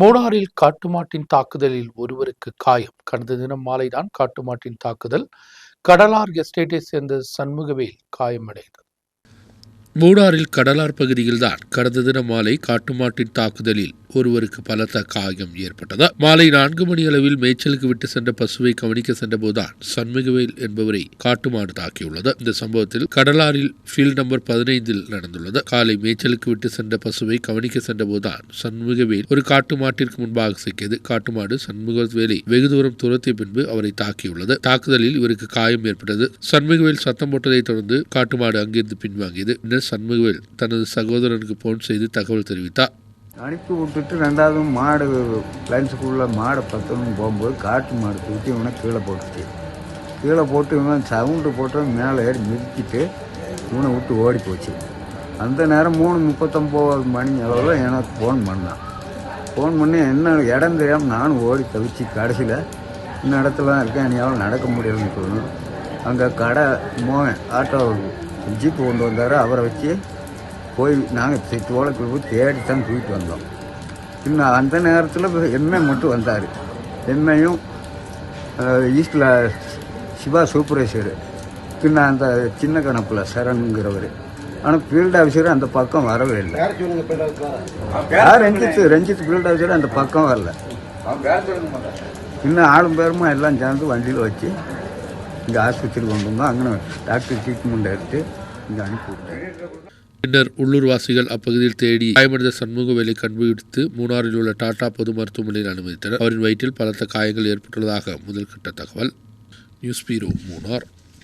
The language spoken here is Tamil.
மூணாறில் காட்டுமாட்டின் தாக்குதலில் ஒருவருக்கு காயம். கடந்த தினம் மாலைதான் காட்டுமாட்டின் தாக்குதல். கடலார் எஸ்டேட்டை சேர்ந்த சண்முகவேல் காயமடைந்தது. மூடாரில் கடலார் பகுதியில்தான் கடந்த தினம் மாலை காட்டுமாட்டின் தாக்குதலில் ஒருவருக்கு பலத்த காயம் ஏற்பட்டது. மாலை நான்கு மணி அளவில் மேய்ச்சலுக்கு விட்டு சென்ற பசுவை கவனிக்க சென்றபோதுதான் சண்முகவேல் என்பவரை காட்டுமாடு தாக்கியுள்ளது. இந்த சம்பவத்தில் கடலாரில் ஃபீல்ட் நம்பர் பதினைந்தில் நடந்துள்ளது. காலை மேய்ச்சலுக்கு விட்டு சென்ற பசுவை கவனிக்க சென்றபோதுதான் சண்முகவேல் ஒரு காட்டு மாட்டிற்கு முன்பாக சிக்கியது. காட்டுமாடு சண்முகவேலை வெகு தூரம் துரத்திய பின்பு அவரை தாக்கியுள்ளது. தாக்குதலில் இவருக்கு காயம் ஏற்பட்டது. சண்முகவேல் சத்தம் போட்டதை தொடர்ந்து காட்டுமாடு அங்கிருந்து பின்வாங்கியது. சண்முகவேல் தனது சகோதரனுக்கு போன் செய்து தகவல் தெரிவித்தார். அனுப்பி விட்டுட்டு ரெண்டாவது மாடு லஞ்சுக்குள்ளே மாடை பத்தணும் போகும்போது காட்டு மாடு தூக்கி இவனை கீழே போட்டுச்சு. கீழே போட்டு இவன் சவுண்டு போட்டு மேலே ஏறி மிதிக்கிட்டு இவனை விட்டு ஓடி போச்சு. அந்த நேரம் மூணு முப்பத்தொம்போது மணி அளவில் எனக்கு ஃபோன் பண்ணான் ஃபோன் பண்ணி என்ன இடம் தெரியாமல் நானும் ஓடி தவிச்சு கடைசியில் இந்த இடத்துல தான் இருக்கேன் என்னால் நடக்க முடியலன்னு சொல்லணும். அங்கே கடை மோ ஆட்டோ ஜீப்பு கொண்டு வந்தார். அவரை வச்சு போய் நாங்கள் தோளத்தில் போய் தேடி தான் தூக்கிட்டு வந்தோம். இன்னும் அந்த நேரத்தில் எம்ஏ மட்டும் வந்தார். எம்ஏயும் ஈஸ்டில் சிவா சூப்பர்வைசர் பின்ன அந்த சின்ன கணப்பில் சரணுங்கிறவர். ஆனால் ஃபீல்ட் ஆஃபீஸர் அந்த பக்கம் வரவே இல்லை. யார் ரஞ்சித்? ரஞ்சித் ஃபீல்ட் ஆஃபீஸர் அந்த பக்கம் வரல. இன்னும் ஆளும் பேருமா எல்லாம் சேர்ந்து வண்டியில் வச்சு இந்த ஆஸ்பத்திரிக்கு கொண்டு வந்தோம் அங்கே டாக்டர் ட்ரீட்மெண்ட் எடுத்து இங்கே அனுப்பி விட்டேன் பின்னர் உள்ளூர்வாசிகள் அப்பகுதியில் தேடி காயமடைந்த சண்முகவேலை கண்டுபிடித்து மூணாரில் உள்ள டாடா பொது மருத்துவமனையில் அனுமதித்தனர். அவரின் வயிற்றில் பலத்த காயங்கள் ஏற்பட்டுள்ளதாக முதல்கட்ட தகவல். News bureau Munnar.